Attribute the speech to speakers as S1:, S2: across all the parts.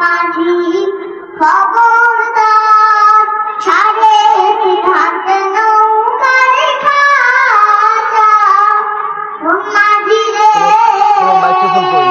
S1: মাঝি খবরদার ছাড়ে ঘাট নৌকার খাজা? মাঝি রে মাইক্রোফোন কই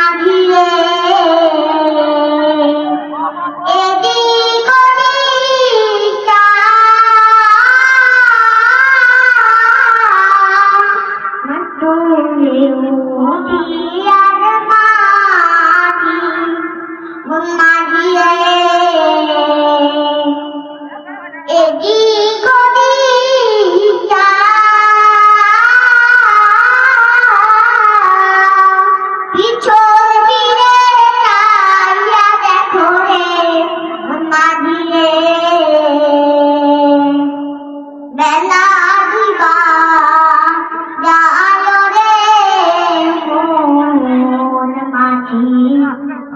S1: Eddie.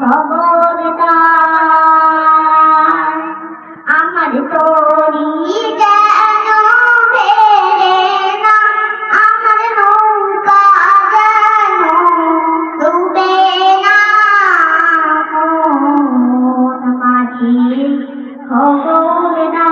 S1: ভবন আমার তরি যেন ভেড়ে না আমার নৌকা যেন ডুবে না। মাঝি ভবন না